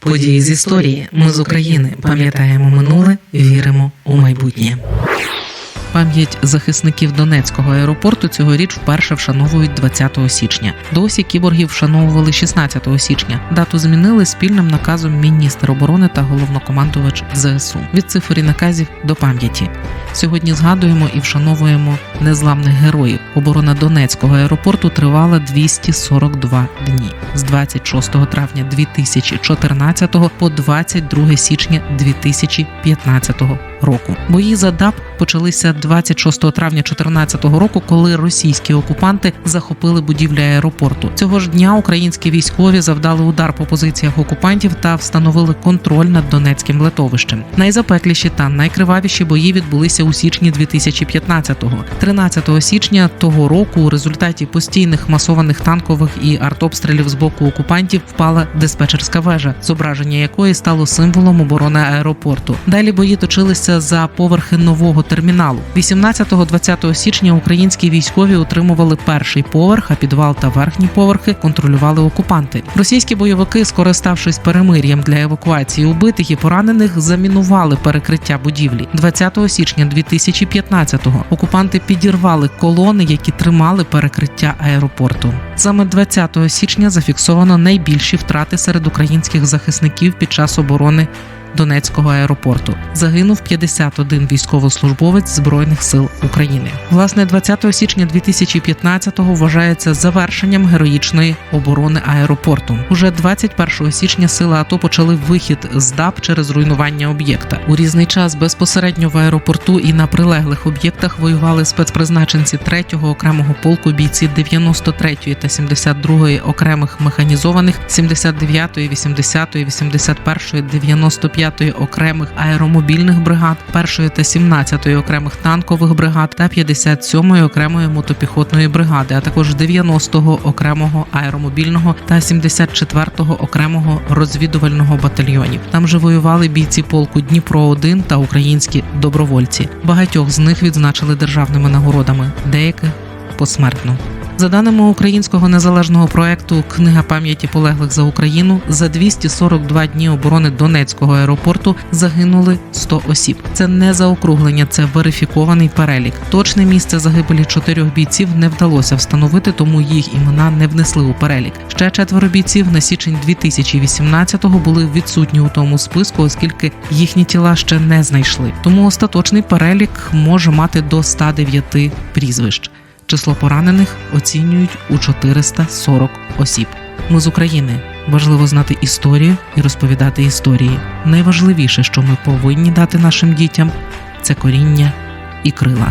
Події з історії. Ми з України пам'ятаємо минуле, віримо у майбутнє. Пам'ять захисників Донецького аеропорту цьогоріч вперше вшановують 20 січня. Досі кіборгів вшановували 16 січня. Дату змінили спільним наказом міністр оборони та головнокомандувач ЗСУ. Від цифр і наказів до пам'яті. Сьогодні згадуємо і вшановуємо незламних героїв. Оборона Донецького аеропорту тривала 242 дні з 26 травня 2014 по 22 січня 2015 року. Бої за ДАП почалися 26 травня 2014 року, коли російські окупанти захопили будівлю аеропорту. Цього ж дня українські військові завдали удар по позиціях окупантів та встановили контроль над Донецьким литовищем. Найзапекліші та найкривавіші бої відбулися у січні 2015-го. 13 січня того року у результаті постійних масованих танкових і артобстрілів з боку окупантів впала диспетчерська вежа, зображення якої стало символом оборони аеропорту. Далі бої точилися за поверхи нового терміналу. 18-20 січня українські військові утримували перший поверх, а підвал та верхні поверхи контролювали окупанти. Російські бойовики, скориставшись перемир'ям для евакуації убитих і поранених, замінували перекриття будівлі. 20 січня 2015-го окупанти підірвали колони, які тримали перекриття аеропорту. Саме 20 січня зафіксовано найбільші втрати серед українських захисників під час оборони. Донецького аеропорту загинув 51 військовослужбовець збройних сил України. Власне, 20 січня 2015-го вважається завершенням героїчної оборони аеропорту. Уже 21 січня сили АТО почали вихід з ДАП через руйнування об'єкта. У різний час безпосередньо в аеропорту і на прилеглих об'єктах воювали спецпризначенці 3-го окремого полку, бійці 93-ї та 72-ї окремих механізованих, 79-ї, 80-ї, 81-ї, 95 5-ї окремих аеромобільних бригад, 1-ї та 17-ї окремих танкових бригад та 57-ї окремої мотопіхотної бригади, а також 90-го окремого аеромобільного та 74-го окремого розвідувального батальйонів. Там же воювали бійці полку Дніпро 1 та українські добровольці. Багатьох з них відзначили державними нагородами, деяких посмертно. За даними українського незалежного проекту Книга пам'яті полеглих за Україну за 242 дні оборони Донецького аеропорту загинули 100 осіб. Це не заокруглення, це верифікований перелік. Точне місце загибелі чотирьох бійців не вдалося встановити, тому їх імена не внесли у перелік. Ще четверо бійців на січень 2018-го були відсутні у тому списку, оскільки їхні тіла ще не знайшли. Тому остаточний перелік може мати до 109 прізвищ. Число поранених оцінюють у 440 осіб. Ми з України. Важливо знати історію і розповідати історії. Найважливіше, що ми повинні дати нашим дітям, це коріння і крила.